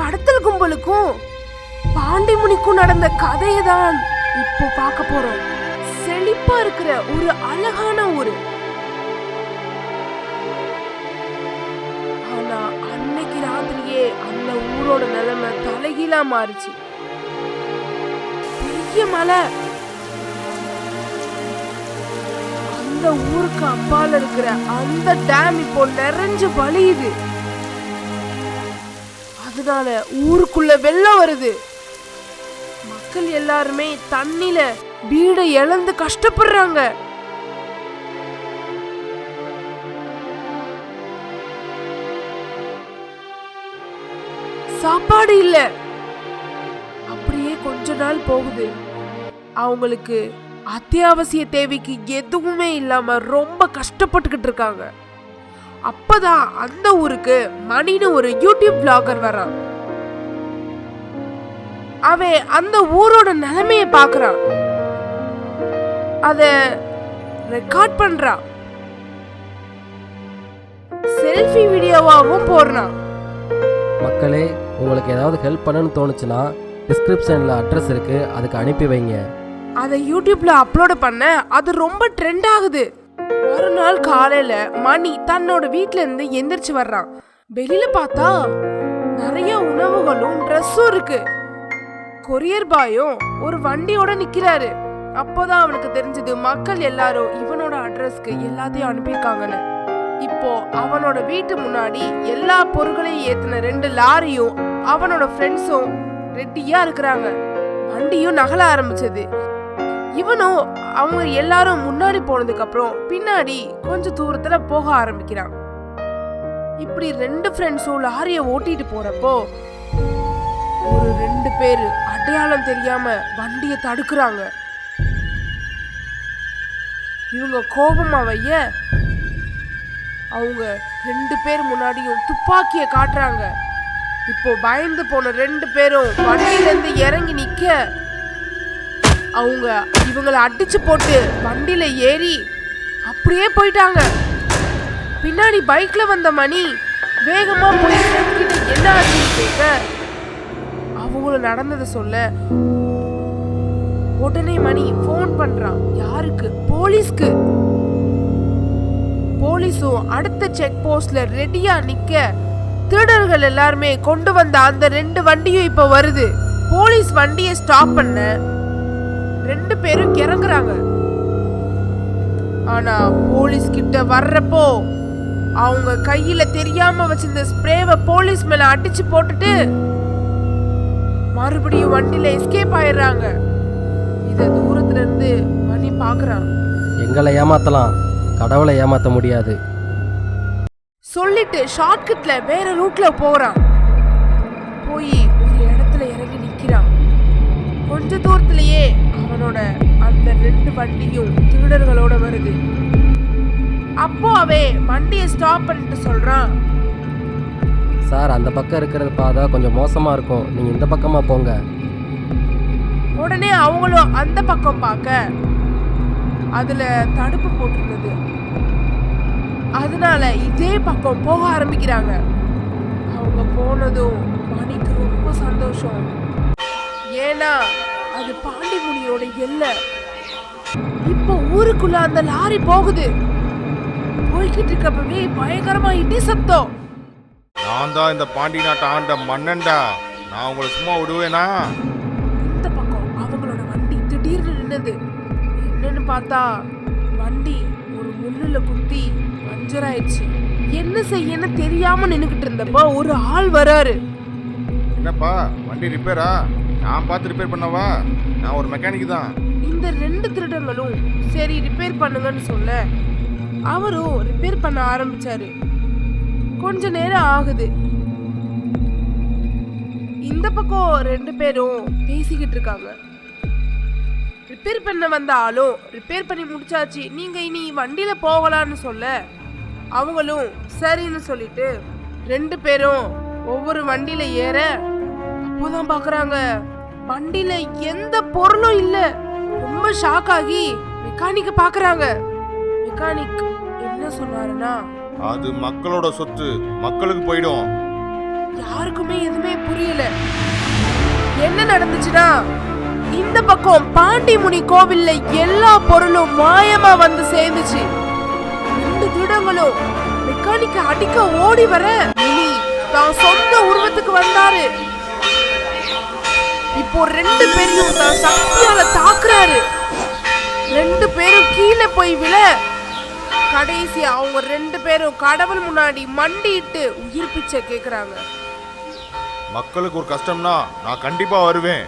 கடத்தல் கும்பலுக்கும் பாண்டிமுனிக்கும் நடந்த கதையை தான் இப்போ பார்க்க போறோம். செழிப்பா இருக்கிற ஒரு அழகான ஊரு. ஆனா அன்னைக்கு ராத்திரியே அந்த ஊரோட நிலைமை தலைகீழா மாறுச்சு. பெரிய மலை. அந்த ஊருக்கு அப்பால இருக்கிற அந்த டேம் இப்போ நிறைஞ்சு வழியுது. அதனால ஊருக்குள்ள வெள்ளம் வருது. மக்கள் எல்லாருமே தண்ணில வீடை இழந்து கஷ்டப்படுறாங்க. சாப்பாடு இல்ல. அப்படியே கொஞ்ச நாள் போகுது. அவங்களுக்கு அத்தியாவசிய தேவைக்கு எதுவுமே இல்லாம ரொம்ப கஷ்டப்பட்டுக்கிட்டு இருக்காங்க. அப்பதான் அந்த ஊருக்கு மணின்னு ஒரு யூடியூப் பிளாகர் வரான் அவன் அந்த ஊரோட நிலைமைய பாக்குறான் அத ரெக்கார்ட் பண்றான். செல்ஃபி வீடியோவாவும் போடுறான். மக்களே உங்களுக்கு ஏதாவது ஹெல்ப் பண்ணணும்னு தோணுச்சுன்னா டிஸ்கிரிப்ஷனில் அட்ரஸ் இருக்குது அதுக்கு அனுப்பி வைங்க. அதை யூடியூப்ல அப்லோட் பண்ண அது ரொம்ப ட்ரெண்ட் ஆகுது. ஒரு நாள் காலையில மணி தன்னோட வீட்ல இருந்து எந்திரிச்சு வர்றான். வெளியில பார்த்தா நிறைய உணவுகளும் ட்ரெஸ்ஸும் இருக்கு. கொரியர் பாயும் ஒரு வண்டியோட நிக்கிறாரு. அப்போதான் அவனுக்கு தெரிஞ்சது மக்கள் எல்லாரும் இவனோட அட்ரஸ்க்கு எல்லாத்தையும் அனுப்பியிருக்காங்கன்னு. இப்போ அவனோட வீட்டு முன்னாடி எல்லா பொருட்களையும் ஏத்தின ரெண்டு லாரியும் அவனோட ஃப்ரெண்ட்ஸும் ரெட்டியா இருக்கிறாங்க. வண்டியும் நகல ஆரம்பிச்சது. இவனும் அவங்க எல்லாரும் முன்னாடி போனதுக்கப்புறம் பின்னாடி கொஞ்சம் தூரத்தில் போக ஆரம்பிக்கிறான். இப்படி ரெண்டு ஃப்ரெண்ட்ஸும் லாரியை ஓட்டிட்டு போறப்போ ஒரு ரெண்டு பேர் அடையாளம் தெரியாம வண்டியை தடுக்கிறாங்க. இவங்க கோபமா வைய அவங்க ரெண்டு பேர் முன்னாடியும் துப்பாக்கியை காட்டுறாங்க. இப்போ பயந்து போன ரெண்டு பேரும் வண்டியில இருந்து இறங்கி நிற்க அவங்க இவங்களை அடிச்சு போட்டு வண்டியில ஏறி அப்படியே போயிட்டாங்க. பின்னாடி பைக்ல வந்த மணி வேகமா போய் கிட்ட என்ன ஆச்சு கேட்க அவங்களும் நடந்ததை சொல்ல உடனே மணி ஃபோன் பண்றான். யாருக்கு? போலீஸ்க்கு. போலீஸும் அடுத்த செக் போஸ்ட்ல ரெடியா நிக்க. திருடர்கள் எல்லாருமே கொண்டு வந்த அந்த ரெண்டு வண்டியும் இப்ப வருது. போலீஸ் வண்டியை ஸ்டாப் பண்ண. ரெண்டு பேரும் இறங்குறாங்க ஆனா போலீஸ் கிட்ட வர்றப்போ அவங்க கையில தெரியாம வச்சிருந்த ஸ்ப்ரேவை போலீஸ் மேல அடிச்சு போட்டுட்டு மறுபடியும் வண்டியில எஸ்கேப் ஆயிடுறாங்க. இத தூரத்துல இருந்து மணி பாக்குறான் எங்களை ஏமாற்றலாம் கடவுளை ஏமாற்ற முடியாது. சொல்லிட்டு ஷார்ட்கட்ல வேற ரூட்ல போறான். ரெண்டு வண்டியும் திருடர்களோட வருது. அப்போ அவன் வண்டியை ஸ்டாப் பண்ணிட்டு சொல்றான். சார் அந்த பக்கம் இருக்கிறது பாதை கொஞ்சம் மோசமாக இருக்கும். நீங்கள் இந்த பக்கமாக போங்க. உடனே அவங்களும் அந்த பக்கம் பார்க்க அதுல தடுப்பு போட்டிருந்தது. அதனால இதே பக்கம் போக ஆரம்பிக்கிறாங்க. அவங்க போனதும் மணிக்கு ரொம்ப சந்தோஷம். ஏன்னா அது பாண்டிமுனியோட எல்லை. இப்போ ஊருக்குள்ள அந்த லாரி போகுது. போய்கிட்டு இருக்கப்பவே பயங்கரமா இடி சத்தம். நான் தான் இந்த பாண்டி நாட்டை ஆண்ட மன்னன்டா. நான் உங்களை சும்மா விடுவேனா? இந்த பக்கம் அவங்களோட வண்டி திடீர்னு நின்னது. என்னன்னு பார்த்தா வண்டி ஒரு முள்ளுல குத்தி பஞ்சர் ஆயிடுச்சு என்ன செய்யன்னு தெரியாம நின்னுகிட்டு இருந்தப்போ ஒரு ஆள் வராரு. என்னப்பா வண்டி ரிப்பேரா? நான் பார்த்து ரிப்பேர் பண்ணவா? நான் ஒரு மெக்கானிக் தான். இந்த ரெண்டு திருடங்களும் சரி ரிப்பேர் பண்ணுங்கன்னு சொல்ல அவரும் ரிப்பேர் பண்ண ஆரம்பிச்சாரு. கொஞ்ச நேரம் ஆகுது. இந்த பக்கம் ரெண்டு பேரும் பேசிக்கிட்டு இருக்காங்க. ரிப்பேர் பண்ண வந்த ஆளும் ரிப்பேர் பண்ணி முடிச்சாச்சு நீங்க இனி வண்டியில போகலான்னு சொல்ல அவங்களும் சரின்னு சொல்லிட்டு ரெண்டு பேரும் ஒவ்வொரு வண்டியில ஏற அப்போதான் பாக்குறாங்க. வண்டியில எந்த பொருளும் இல்லை. ரொம்ப ஷாக் ஆகி மெக்கானிக்க பாக்குறாங்க மெக்கானிக் என்ன சொன்னாருன்னா அது மக்களோட சொத்து மக்களுக்கு போயிடும். யாருக்குமே எதுவுமே புரியல. என்ன நடந்துச்சுன்னா இந்த பக்கம் பாண்டிமுனி கோவில்ல எல்லா பொருளும் மாயமா வந்து சேர்ந்துச்சு. ரெண்டு திருடங்களும் மெக்கானிக்க அடிக்க ஓடி வர தான் சொந்த உருவத்துக்கு வந்தாரு. இப்போ ரெண்டு பேரையும் சக்தியால தாக்குறாரு. ரெண்டு பேரும் கீழே போய் விழ. கடைசி அவங்க ரெண்டு பேரும் கடவுள் முன்னாடி மண்டிட்டு உயிர் பிச்சை கேக்குறாங்க. மக்களுக்கு ஒரு கஷ்டம்னா நான் கண்டிப்பா வருவேன்.